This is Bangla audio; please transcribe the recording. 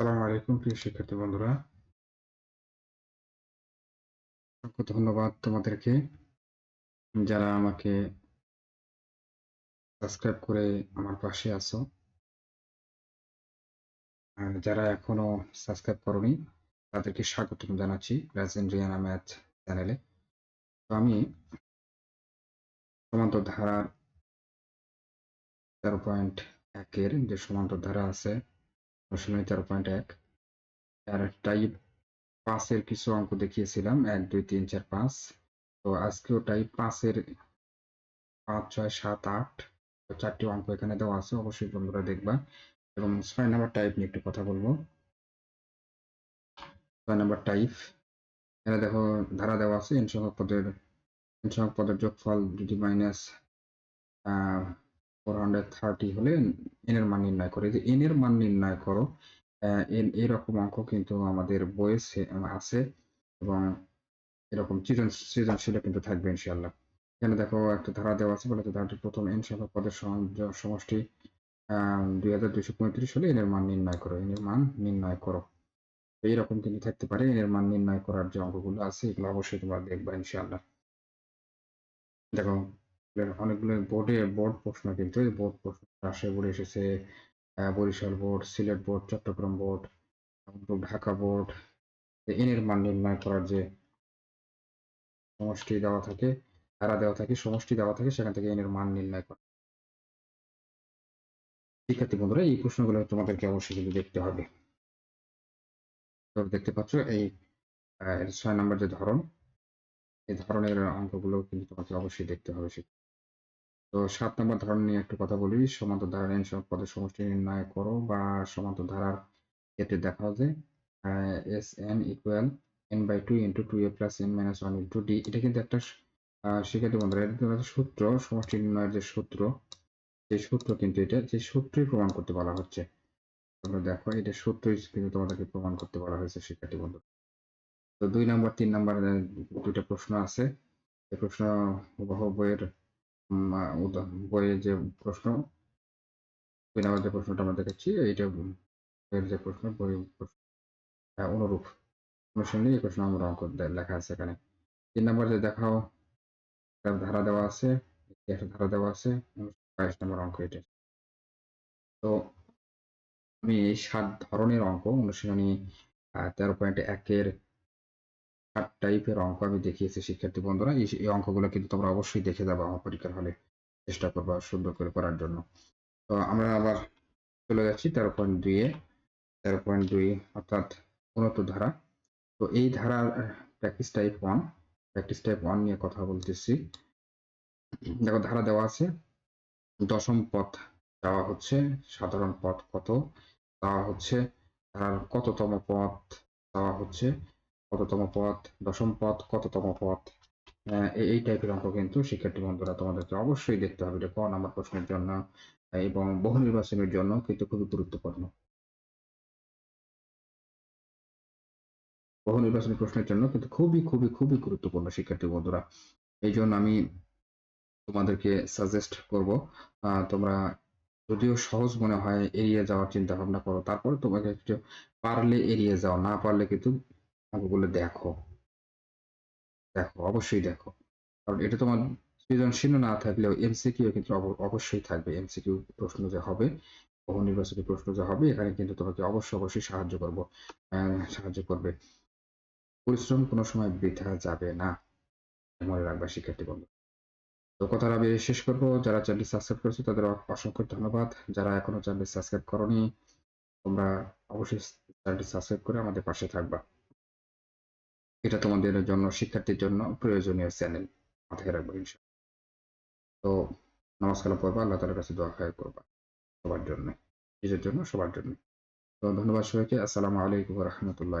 আসসালামু আলাইকুম প্রিয় শিক্ষার্থী বন্ধুরা। অসংখ্য ধন্যবাদ তোমাদেরকে। যারা আমাকে সাবস্ক্রাইব করে আমার পাশে আছো। আর যারা এখনও সাবস্ক্রাইব করনি, তাদেরকে স্বাগত জানাচ্ছি রাজেন রিয়ানা ম্যাথ চ্যানেলে। তো আমি সমান্তর ধারার তেরো পয়েন্ট একের যে সমান্তর ধারা আছে অনুশীলনী তেরো পয়েন্ট এক। আর টাইপ পাঁচের কিছু অঙ্ক দেখিয়েছিলাম, এক, দুই, তিন, চার, পাঁচ। তো আজকেও টাইপ পাঁচের পাঁচ, ছয়, সাত, আট চারটি অঙ্ক এখানে দেওয়া আছে, অবশ্যই বন্ধুরা দেখবা। এবং ছয় নাম্বার টাইপ নিয়ে একটু কথা বলব। ছয় নাম্বার টাইপ, এখানে দেখো ধারা দেওয়া আছে, এন সংখ্যক পদের, এন পদের যোগফল যদি মাইনাস ফোর হান্ড্রেড থার্টি হলে এন এর মান নির্ণয় করে। যে এন এর মান নির্ণয় করো এন এরকম অঙ্ক কিন্তু আমাদের বইয়ে আছে এবং এরকম সৃজনশীল কিন্তু থাকবে ইনশাল্লাহ এখানে দেখো একটা ধারা দেওয়া আছে, বলে ধারাটি প্রথম এন সংখ্যক পদের সমষ্টি দুই হাজার দুইশো পঁয়ত্রিশ হলে এর মান নির্ণয় করো এর মান নির্ণয় করো। এইরকম কিন্তু থাকতে পারে এর মান নির্ণয় করার যে অঙ্কগুলো আছে, এগুলো অবশ্যই তোমরা দেখবা ইনশাল্লাহ দেখো অনেকগুলো বোর্ডে বোর্ড প্রশ্ন কিন্তু বোর্ড প্রশ্ন রাজশাহী বোর্ডে এসেছে Barishal board Sylhet board Chattogram board Dhaka board n এর মান নির্ণয় করার যে সমষ্টি দেওয়া থাকে, ধারা দেওয়া থাকে, সমষ্টি দেওয়া থাকে, সেখান থেকে এন এর মান নির্ণয় করা। শিক্ষার্থী বন্ধুরা, এই প্রশ্নগুলো তোমাদেরকে অবশ্যই কিন্তু দেখতে হবে। তো দেখতে পাচ্ছ, এই ছয় নম্বর যে ধরন এই ধরনের অঙ্কগুলো কিন্তু তোমাকে অবশ্যই দেখতে হবে তো সাত নম্বর ধরন নিয়ে একটু কথা বলি। সমান্তর ধারার এন সব পদের সমষ্টি নির্ণয় করো বা সমান্তর ধারার ক্ষেত্রে দেখা যে S n equal n by two into two a plus n minus one into D এটা কিন্তু একটা শিক্ষার্থী বন্ধুরা, এটা সূত্র, সমষ্টি নির্ণয়ের যে সূত্র সেই সূত্র কিন্তু এটা, যে সূত্রই প্রমাণ করতে বলা হচ্ছে। তোমরা দেখো, এটা সূত্রই কিন্তু তোমাদেরকে প্রমাণ করতে বলা হয়েছে, শিক্ষার্থী বন্ধু তো দুই নম্বর, তিন নম্বর দুইটা প্রশ্ন আছে। এই প্রশ্ন বইয়ের বইয়ের যে প্রশ্ন, দুই নম্বর যে প্রশ্নটা আমরা দেখেছি, এইটা বইয়ের যে প্রশ্ন, বই অনুরূপ। অনুসরণে এই প্রশ্ন আমরা অঙ্ক লেখা আছে এখানে। তিন নম্বর যে দেখাও ধারা দেওয়া আছে, একটা ধারা দেওয়া আছে, বাইশ নম্বর অঙ্ক এটা। তো আমি এই সাত ধরনের অঙ্ক অনুশীলনী তেরো পয়েন্ট একের সাত টাইপের অঙ্ক আমি দেখিয়েছি, শিক্ষার্থী বন্ধুরা। এই অঙ্কগুলো কিন্তু তোমরা অবশ্যই দেখে যাব আমার পরীক্ষার হলে। চেষ্টা করব সুন্দর করে করার জন্য। তো আমরা আবার চলে যাচ্ছি তেরো পয়েন্ট দুইয়ে তেরো পয়েন্ট দুই অর্থাৎ উন্নত ধারা। তো এই ধারার practice type one practice type one নিয়ে কথা বলতেছি। দেখো ধারা দেওয়া আছে, দশম পথ দেওয়া হচ্ছে, সাধারণ পথ কত? দেওয়া হচ্ছে, ধারার কততম পথ দেওয়া হচ্ছে? কততম পথ, দশম পথ, কততম পথ? এই টাইপের অঙ্ক কিন্তু শিক্ষার্থী বন্ধুরা তোমাদেরকে অবশ্যই দেখতে হবে। এটা ক নাম্বার প্রশ্নের জন্য এবং বহু নির্বাচনের জন্য কিন্তু খুবই গুরুত্বপূর্ণ। বহু নির্বাচনী প্রশ্নের জন্য কিন্তু খুবই খুবই খুবই গুরুত্বপূর্ণ শিক্ষার্থী বন্ধুরা। এই জন্য আমি তোমাদেরকে সাজেস্ট করব তোমরা যদিও সহজ মনে হয় এড়িয়ে যাওয়ার চিন্তা ভাবনা করো, তারপরে তোমাকে একটু পারলে এড়িয়ে যাও, না পারলে কিন্তু অঙ্কগুলো দেখো। দেখো, অবশ্যই দেখো। কারণ এটা তোমার সৃজনশীল না থাকলেও এমসিকিউ কিন্তু অবশ্যই থাকবে। এমসিকিউ প্রশ্ন যে হবে, বহু নির্বাচনী প্রশ্ন যে হবে, এখানে কিন্তু তোমাকে অবশ্যই অবশ্যই সাহায্য করব। সাহায্য করবে। পরিশ্রম কোনো সময় বৃথা যাবে না, মনে রাখবা, শিক্ষার্থী বন্ধু। তো কথাটা আমি শেষ করব। যারা চ্যানেল সাবস্ক্রাইব করেছ, তাদের অসংখ্য ধন্যবাদ। যারা এখনও চ্যানেল সাবস্ক্রাইব করনি, তোমরা অবশ্যই চ্যানেলটি সাবস্ক্রাইব করে আমাদের পাশে থাকবা। এটা তোমাদের জন্য, শিক্ষার্থীর জন্য প্রয়োজনীয় চ্যানেল মাথায় রাখব তো নমস্কার পড়বা, আল্লাহ তালার কাছে দোয়া খায় করবা সবার জন্য, নিজের জন্য সবার জন্য। তো ধন্যবাদ সবাইকে, আসসালামু আলাইকুম রহমতুল্লাহ